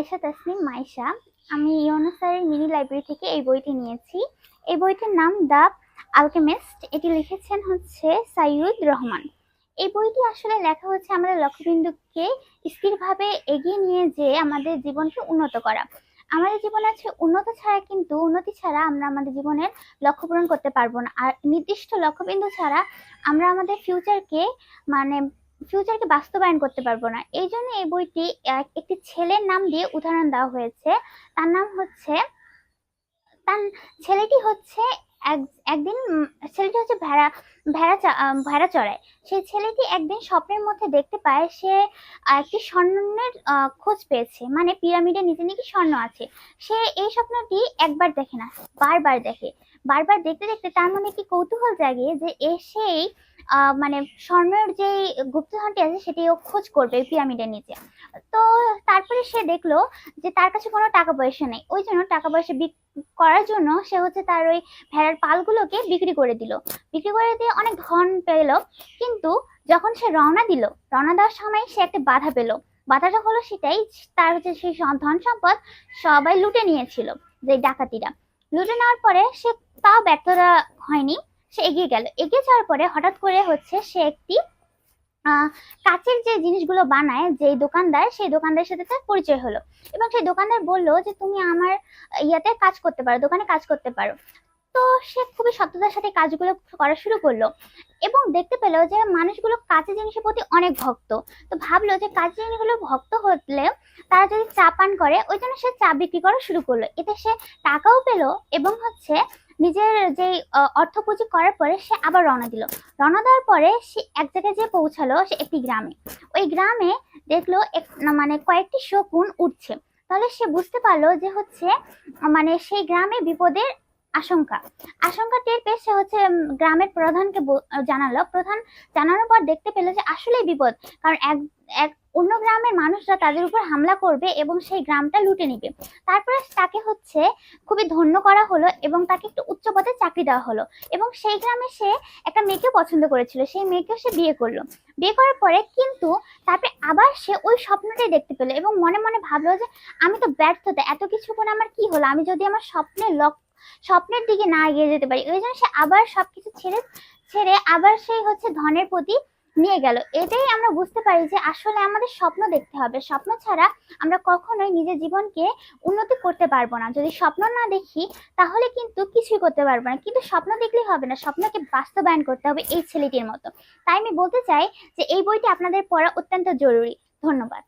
আয়শা তাসনিম মাইশা আমি ইউনুসারের mini library থেকে এই বইটি নিয়েছি। এই বইটির নাম দ্য আলকেমিস্ট। এটি লিখেছেন হচ্ছে সাইয়ুদ রহমান। এই বইটি আসলে লেখা হচ্ছে আমাদের লক্ষ্যবিন্দুকে স্থিরভাবে এগিয়ে নিয়ে যেয়ে আমাদের জীবনকে উন্নত করা। আমাদের জীবন আছে উন্নত ছাড়া কিন্তু উন্নতি ছাড়া আমরা আমাদের জীবনের লক্ষ্য পূরণ করতে পারব না। আর নির্দিষ্ট লক্ষ্যবিন্দু ছাড়া আমরা আমাদের ফিউচারকে মানে ফিউচারকে বাস্তবায়ন করতে পারব না। এই জন্য এই বইটি একটি ছেলের নাম দিয়ে উদাহরণ দেওয়া হয়েছে। তার নাম হচ্ছে, তার ছেলেটি হচ্ছে এক- একদিন ছেলেটি হচ্ছে ভেড়া ভেড়া ভেড়া চড়ায়। সেই ছেলেটি একদিন স্বপ্নের মধ্যে দেখতে পায় সে একটি স্বর্ণের খোঁজ পেয়েছে। মানে পিরামিডের নিচে নাকি স্বর্ণ আছে। সে এই স্বপ্নটি একবার দেখে না, বারবার দেখে। বারবার দেখতে দেখতে তার মনে একটি কৌতূহল জাগে যে এ সেই মানে স্বর্ণের যে গুপ্তধনটি আছে সেটি ও খোঁজ করবে পিরামিডের নিচে। তো তারপরে সে দেখল যে তার কাছে কোনো টাকা পয়সা নেই। ওই জন্য টাকা পয়সা করার জন্য সে হচ্ছে তার ওই ভেড়ার পালগুলোকে বিক্রি করে দিল। বিক্রি করে দিয়ে অনেক ধন পেল। কিন্তু যখন সে রওনা দিল, রওনা দেওয়ার সময় সে একটা বাধা পেল। বাধাটা হলো সেটাই, তার হচ্ছে সেই ধন সম্পদ সবাই লুটে নিয়েছিল, যে ডাকাতিরা। লুটে নেওয়ার পরে সে তাও ব্যর্থতা হয়নি। সে এগিয়ে গেল। এগিয়ে যাওয়ার পরে হঠাৎ করে হচ্ছে সে একটি কাচের যে জিনিসগুলো বানায় যে দোকানদার, সেই দোকানদারের সাথে তার পরিচয় হলো। এবং সেই দোকানদার বলল যে, তুমি আমার ইয়াতে কাজ করতে পারো, দোকানে কাজ করতে পারো। তো সে খুবই সততার সাথে কাজগুলো করা শুরু করল এবং দেখতে পেল যে মানুষগুলো কাঁচা জিনিসের প্রতি অনেক ভক্ত। তো ভাবলো যে কাঁচা জিনিসগুলো ভক্ত হলে তারা যদি চা পান করে, ওই জন্য সে চা বিক্রি করা শুরু করল। এতে সে টাকাও পেল এবং হচ্ছে নিজের যে অর্থ পুঁজি করার পরে সে আবার রওনা দিল। রওনা দেওয়ার পরে সে এক জায়গায় যে পৌঁছালো সে একটি গ্রামে। ওই গ্রামে দেখল এক মানে কয়েকটি শকুন উঠছে। তাহলে সে বুঝতে পারল যে হচ্ছে মানে সেই গ্রামে বিপদের আশঙ্কা। আশঙ্কা টের পেয়ে সে হচ্ছে গ্রামের প্রধানকে জানালো। প্রধান জানানোর পর দেখতে পেল যে আসলেই বিপদ। কারণ এক এক, অন্য গ্রামের মানুষরা তাদের উপর হামলা করবে এবং সেই গ্রামটা লুটে নিবে। তারপরে তাকে হচ্ছে খুবই ধন্য করা হলো এবং তাকে একটু উচ্চ পদে চাকরি দেওয়া হলো। এবং সেই গ্রামে সে একটা মেয়েকে পছন্দ করেছিল। সেই মেয়েকে সে বিয়ে করল। বিয়ে করার পরে কিন্তু তারপরে আবার সে ওই স্বপ্নটাই দেখতে পেল এবং মনে মনে ভাবলো যে, আমি তো ব্যর্থতা, এত কিছু করে আমার কি হলো? আমি যদি আমার স্বপ্নের লক্ষ্য স্বপ্নের দিকে না এগিয়ে যেতে পারি। ওই জন্য সে আবার সবকিছু ছেড়ে ছেড়ে আবার সেই হচ্ছে ধনের প্রতি নিয়ে গেল। এটাই আমরা বুঝতে পারি যে আসলে আমাদের স্বপ্ন দেখতে হবে। স্বপ্ন ছাড়া আমরা কখনোই নিজের জীবনকে উন্নতি করতে পারব না। যদি স্বপ্ন না দেখি, তাহলে কিন্তু কিছুই করতে পারব না। কিন্তু স্বপ্ন দেখলেই হবে না। স্বপ্নকে বাস্তবায়ন করতে হবে এই ছেলেটির মতো। তাই আমি বলতে চাই যে এই বইটি আপনাদের পড়া অত্যন্ত জরুরি। ধন্যবাদ।